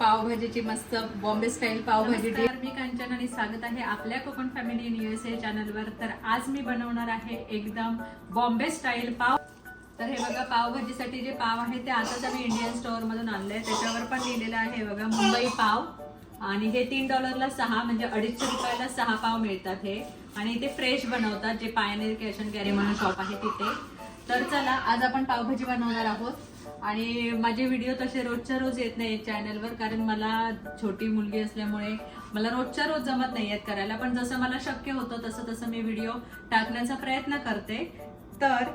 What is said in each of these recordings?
पावभाजीची मस्त बॉम्बे स्टाईल पावभाजी मी कांचन आणि स्वागत आहे आपल्या कोकण फॅमिली इन युएसए चॅनलवर. तर आज मी बनवणार आहे एकदम बॉम्बे स्टाईल पाव तर हे बघा पावभाजीसाठी जे पाव आहे ते आताच आम्ही इंडियन स्टोअर मधून आणले त्याच्यावर पण लिहिलेलं आहे बघा मुंबई पाव. आणि हे तीन डॉलरला सहा म्हणजे अडीचशे रुपयाला सहा पाव मिळतात हे. आणि ते फ्रेश बनवतात जे पायनेर कॅश अँड कॅरी म्हणून शॉप आहे तिथे. तर चला आज आपण पावभाजी बनवणार आहोत. आणि माझे व्हिडिओ तसे रोजच्या रोज येत नाही चॅनलवर कारण मला छोटी मुलगी असल्यामुळे मला रोजच्या रोज जमत नाही आहेत करायला. पण जसं मला शक्य होतं तसं तसं मी व्हिडिओ टाकण्याचा प्रयत्न करते. तर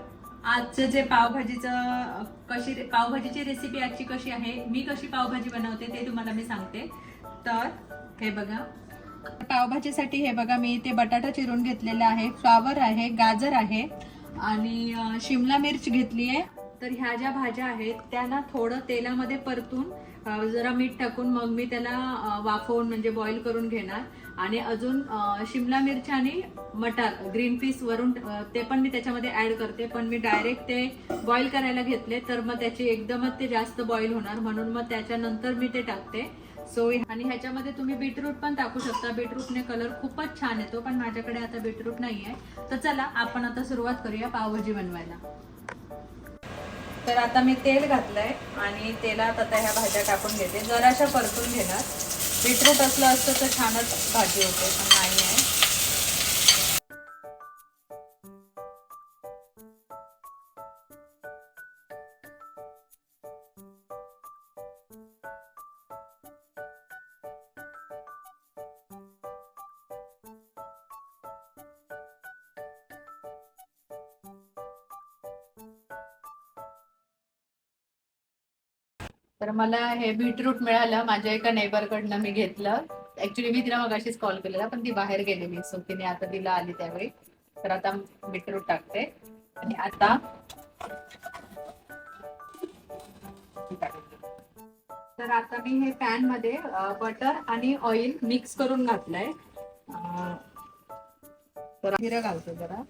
आजचं जे पावभाजीचं कशी पावभाजीची रेसिपी आजची कशी आहे मी कशी पावभाजी बनवते ते तुम्हाला मी सांगते. तर हे बघा. पावभाजीसाठी हे बघा मी ते बटाटा चिरून घेतलेला आहे फ्लावर आहे गाजर आहे आणि शिमला मिर्च घेतली आहे तर ह्या ज्या भाज्या आहेत त्यांना थोडं तेलामध्ये परतून जरा मीठ टाकून मग मी त्याला वाफवून म्हणजे बॉईल करून घेणार. आणि अजून शिमला मिरच आणि मटार ग्रीन पीस वरून ते पण मी त्याच्यामध्ये ऍड करते. पण मी डायरेक्ट ते बॉईल करायला घेतले तर मग त्याची एकदमच ते जास्त बॉईल होणार. म्हणून मग त्याच्यानंतर मी ते टाकते. सो आणि ह्याच्यामध्ये तुम्ही बीटरूट पण टाकू शकता. बीटरूटने कलर खूपच छान येतो पण माझ्याकडे आता बीटरूट नाहीये. तर चला आपण आता सुरुवात करूया पावभाजी बनवायला. तर आता मी तेल घातलंय आणि तेलात आता ह्या भाज्या टाकून घेते. जराशा परतून घेणार. बीटरूट असलं असतं तर छानच भाजी होते पण नाही. तर मला हे बीटरूट मिळालं माझ्या एका नेबर कडनं मी घेतलं. ऍक्च्युली मी तिला मगाशीच कॉल केलेला पण ती बाहेर गेलेली सो तिने आता तिला आली त्यावेळी. तर आता बीटरूट टाकते. आणि आता तर आता मी हे पॅनमध्ये बटर आणि ऑइल मिक्स करून घातलंय. तर जिरं घालतो जरा.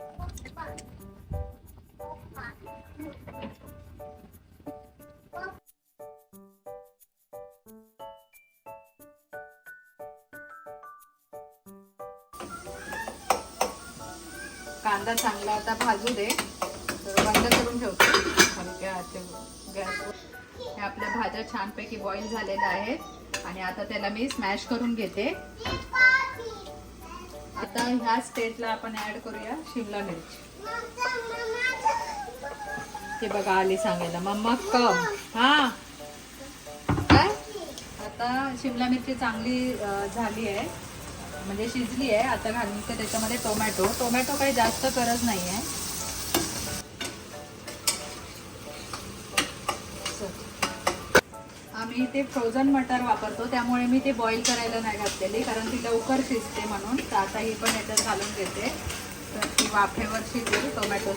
कांदा चांगला आता भाजू दे. तर बंद करून ठेवतो. हलक्या गॅसवर हे आपल्या भाज्या छानपैकी बॉईल झालेल्या आहेत. आणि आता त्याला मी स्मॅश करून घेते. आता ह्या स्टेटला आपण ऍड करूया शिमला मिरची. ते बघा आली सांगायला. मम्मा कम हा. काय? आता शिमला मिरची चांगली झाली आहे. म्हणजे शिजली आहे आता घालून ते त्याच्यामध्ये टोमॅटो. टोमॅटो काही जास्त गरज नाही आहे. आम्ही ते फ्रोझन मटर वापरतो त्यामुळे मी ते बॉईल करायला नाही घातलेली कारण ती लवकर शिजते म्हणून. तर आता ही पण याच्यात घालून घेते. तर ती वाफेवर शिजेल टोमॅटो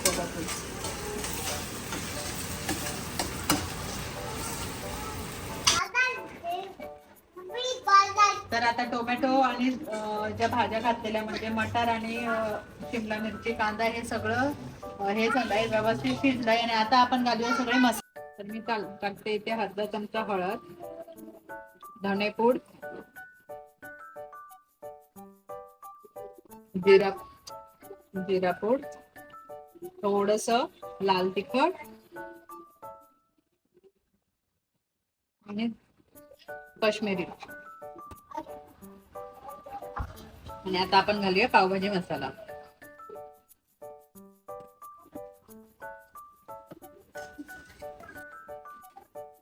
आता टोमॅटो आणि ज्या भाज्या घातलेल्या म्हणजे मटार आणि शिमला मिरची कांदा हे सगळं हे झालंय व्यवस्थित शिजलंय आणि आता आपण घालूया सगळे मसाले. तर मी टाकते इथे अर्धा चमचा हळद धनेपूड जिरा जिरापूड थोडस लाल तिखट आणि कश्मीरी आणि आता आपण घालूया पावभाजी मसाला.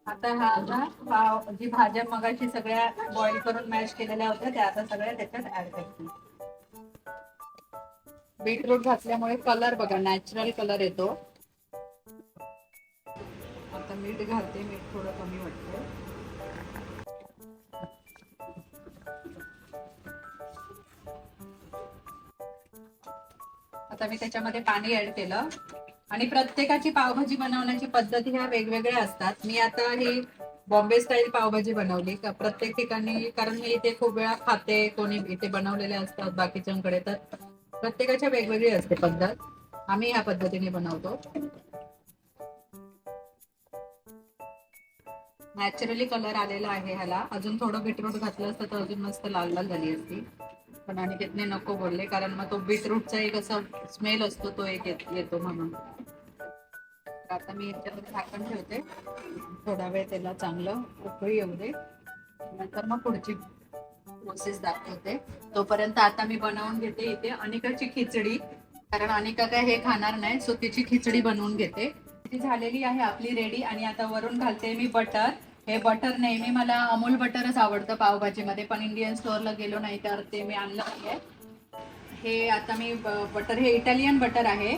आता हा आता पाव जी भाज्या मगाशी सगळ्या बॉईल करून मॅश केलेल्या होत्या त्या आता सगळ्या त्याच्यात ऍड करते. बीटरूट घातल्यामुळे कलर बघा नॅचरल कलर येतो. आता मीठ घालते मीठ थोडं कमी वाटतं. आता मी त्याच्यामध्ये पाणी ऍड केलं. आणि प्रत्येकाची पावभाजी बनवण्याची पद्धती ह्या वेगवेगळ्या असतात. मी आता ही बॉम्बे स्टाईल पावभाजी बनवली. प्रत्येक ठिकाणी कारण मी इथे खूप वेळा खाते कोणी इथे बनवलेले असतात बाकीच्यांकडे तर प्रत्येकाच्या वेगवेगळी असते पद्धत. आम्ही ह्या पद्धतीने बनवतो. नॅचरली कलर आलेला आहे ह्याला. अजून थोडं बीटरूट घातलं असतं तर अजून मस्त लाल लाल झाली असती. पण आणि तिथने नको बोलले कारण मग तो बीटरूटचा एक असा स्मेल असतो तो एक येतो म्हणून. आता मी याच्यामध्ये झाकण ठेवते. थोडा वेळ त्याला चांगलं उकळी येऊ दे. नंतर मग पुढची प्रोसेस दाखवते. तोपर्यंत आता मी बनवून घेते इथे अनिकाची खिचडी. कारण अनिका काय हे खाणार नाही सो तिची खिचडी बनवून घेते. ती झालेली आहे आपली रेडी आणि आता वरून घालते मी बटर हे बटर नेहमी मला अमूल बटरच आवडतं पावभाजीमध्ये पण इंडियन स्टोअरला गेलो नाही तर ते मी आणलं नाहीये. हे आता मी बटर हे इटालियन बटर आहे.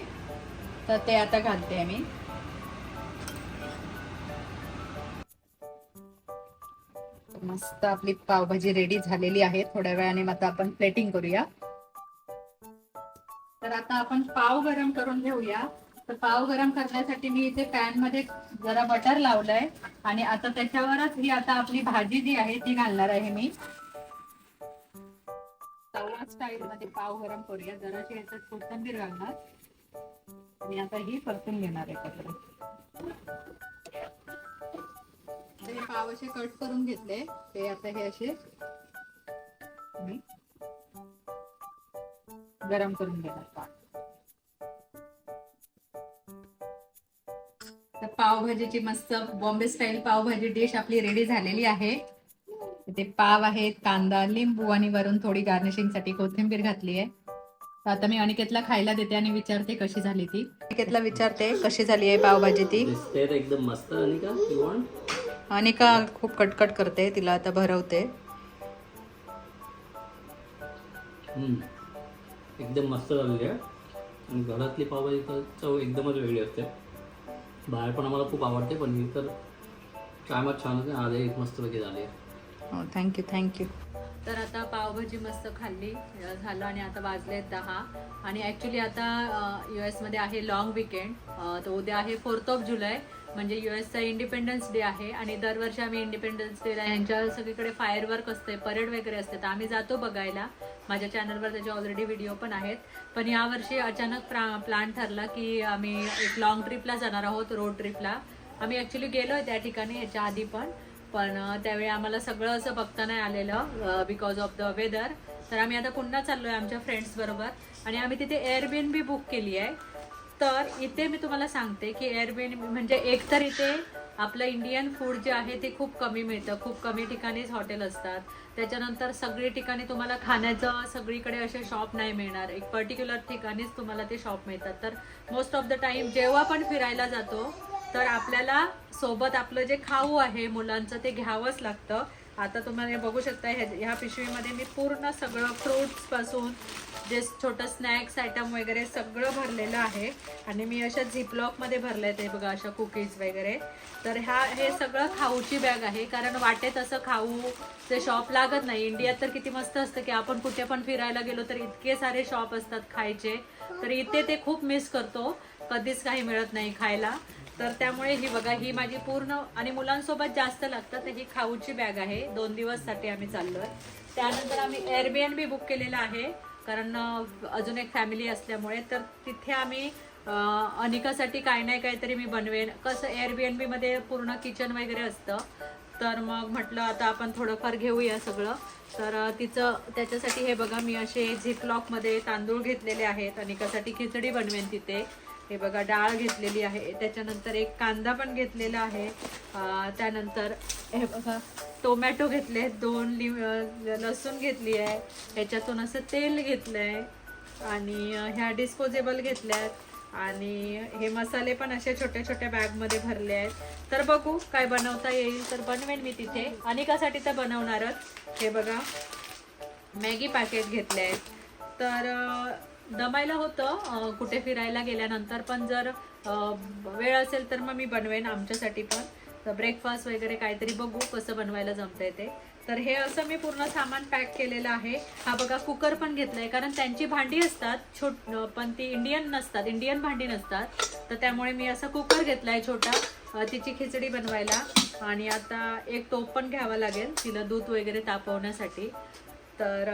तर ते आता घालते मी. मस्त आपली पावभाजी रेडी झालेली आहे. थोड्या वेळाने मग आता आपण प्लेटिंग करूया. तर आता आपण पाव गरम करून घेऊया. तर पाव गरम करण्यासाठी मी इथे पॅनमध्ये जरा बटर लावलंय. आणि आता त्याच्यावरच ही आता आपली भाजी जी आहे ती घालणार आहे मी. तवा स्टाईल मध्ये पाव गरम करूया. जराशी याच्यात कोथिंबीर घालणार. आणि आता ही परतून घेणार आहे तर हे पाव असे कट करून घेतले. ते आता हे असे गरम करून घेणार पाव. पावभाजीची मस्त बॉम्बे स्टाईल पावभाजी डिश आपली रेडी झालेली आहे. ते पाव आहेत कांदा लिंबू आणि वरून थोडी गार्निशिंगसाठी कोथिंबीर घातली आहे तर आता मी अनिकेतला खायला देते आणि विचारते कशी झाली ती. अनिकेतला विचारते कशी झाली आहे पावभाजी ती. एकदम मस्त आणि का यू वॉन्ट अनिका खूप कटकट करते तिला आता भरवते. एकदम मस्त झालेली आहे. आणि घरातली पावभाजी चव एकदमच वेगळी असते. बाहेर पण आम्हाला खूप आवडते पण ही तर कायमच छान होते आज एक मस्तपैकी झाली आहे. हो थँक्यू थँक्यू तर आता पावभाजी मस्त खाल्ली झालं आणि आता वाजले दहा. आणि ॲक्च्युली आता यू एसमध्ये आहे लॉंग विकेंड तर उद्या आहे फोर्थ ऑफ जुलै म्हणजे यू एसचा इंडिपेंडन्स डे आहे. आणि दरवर्षी आम्ही इंडिपेंडन्स डेला यांच्या सगळीकडे फायर वर्क असते परेड वगैरे असते. तर आम्ही जातो बघायला. माझ्या चॅनलवर त्याचे ऑलरेडी व्हिडिओ पण आहेत. पण यावर्षी अचानक प्रा प्लॅन ठरला की आम्ही एक लॉंग ट्रिपला जाणार आहोत रोड ट्रिपला आम्ही ॲक्च्युली गेलो त्या ठिकाणी याच्या आधी पण. पण त्यावेळी आम्हाला सगळं असं बघता नाही आलेलं बिकॉज ऑफ द वेदर तर आम्ही आता पुन्हा चाललो आहे आमच्या फ्रेंड्सबरोबर आणि आम्ही तिथे एअरबीन बी बुक केली आहे तर इथे मी तुम्हाला सांगते की एअरबीन म्हणजे एकतर इथे आपलं इंडियन फूड जे आहे ते खूप कमी मिळतं. खूप कमी ठिकाणीच हॉटेल असतात. त्याच्यानंतर सगळी ठिकाणी तुम्हाला खाण्याचं सगळीकडे असे शॉप नाही मिळणार. एक पर्टिक्युलर ठिकाणीच तुम्हाला ते शॉप मिळतात. तर मोस्ट ऑफ द टाइम जेव्हा पण फिरायला जातो तर आपल्याला सोबत आपलं जे खाऊ आहे मुलांचं ते घ्यावंच लागतं. आता तुम्हाला बघू शकता ह्या ह्या पिशवीमध्ये मी पूर्ण सगळं फ्रुट्सपासून जे छोटं स्नॅक्स आयटम वगैरे सगळं भरलेलं आहे. आणि मी अशा झिपलॉकमध्ये भरले ते बघा अशा कुकीज वगैरे. तर ह्या हे सगळं खाऊची बॅग आहे कारण वाटेत असं खाऊ ते शॉप लागत नाही. इंडियात तर किती मस्त असतं की आपण कुठे पण फिरायला गेलो तर इतके सारे शॉप असतात खायचे. तर इथे ते खूप मिस करतो. कधीच काही मिळत नाही खायला. तर त्यामुळे ही बघा ही माझी पूर्ण आणि मुलांसोबत जास्त लागतं तर ही खाऊची बॅग आहे. दोन दिवससाठी आम्ही आहे त्यानंतर आम्ही एअरबीएन बी बुक केलेलं आहे. कारण अजून एक फॅमिली असल्यामुळे तर तिथे आम्ही अनिकासाठी काय नाही काहीतरी मी बनवेन. कसं एअरबीएनबीमध्ये पूर्ण किचन वगैरे असतं. तर मग म्हटलं आता आपण थोडंफार घेऊया सगळं. तर तिचं त्याच्यासाठी हे बघा मी असे झिपलॉकमध्ये तांदूळ घेतलेले आहेत. अनिकासाठी खिचडी बनवेन तिथे. हे बघा डाळ घेतलेली आहे. त्याच्यानंतर एक कांदा पण घेतलेला आहे. त्यानंतर हे बघा टोमॅटो घेतले दोन लिम लसूण घेतली आहे ह्याच्यातून असं तेल घेतलं आहे आणि ह्या डिस्पोजेबल घेतल्यात आणि हे मसाले पण असे छोट्या छोट्या बॅगमध्ये भरले आहेत. तर बघू काय बनवता येईल. तर बनवेन मी तिथे. अनेकासाठी तर बनवणारच. हे बघा मॅगी पॅकेट घेतले आहेत. तर दमायला होतं कुठे फिरायला गेल्यानंतर पण जर वेळ असेल तर मग मी बनवेन आमच्यासाठी पण. तर ब्रेकफास्ट वगैरे काहीतरी बघू कसं बनवायला जमतंय ते. तर हे असं मी पूर्ण सामान पॅक केलेलं आहे. हा बघा कुकर पण घेतलाय कारण त्यांची भांडी असतात छोट पण ती इंडियन नसतात इंडियन भांडी नसतात. तर त्यामुळे मी असा कुकर घेतलाय छोटा तिची खिचडी बनवायला. आणि आता एक टोप पण घ्यावा लागेल तिला दूध वगैरे तापवण्यासाठी. तर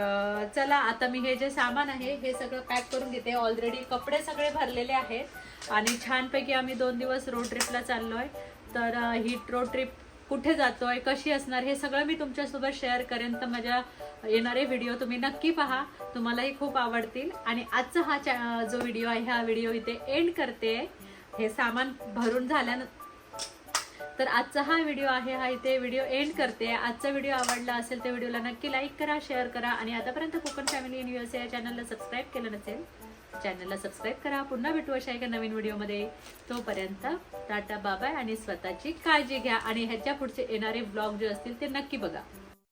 चला आता मी हे जे सामान आहे हे सगळं पॅक करून घेते. ऑलरेडी कपडे सगळे भरलेले आहेत. आणि छानपैकी आम्ही दोन दिवस रोड ट्रिपला चाललोय. तर ही रोड ट्रिप कुठे जातोय कशी असणार हे सगळं मी तुमच्यासोबत शेअर करेन. तर माझ्या येणारे व्हिडिओ तुम्ही नक्की पहा. तुम्हालाही खूप आवडतील. आणि आजचा हा चॅ जो व्हिडिओ आहे हा व्हिडिओ इथे एंड करते. हे सामान भरून झाल्यानं तर आजचा हा व्हिडिओ आहे हा इथे व्हिडिओ एंड करते. आजचा व्हिडिओ आवडला असेल तर व्हिडिओला नक्की लाईक करा शेअर करा. आणि आतापर्यंत कोकण फॅमिली इन या चॅनलला सबस्क्राईब केलं नसेल चॅनलला सबस्क्राईब करा. पुन्हा भेटू अशा एका नवीन व्हिडिओमध्ये. तोपर्यंत टाटा बाबाय आणि स्वतःची काळजी घ्या. आणि ह्याच्या पुढचे येणारे ब्लॉग जे असतील ते नक्की बघा.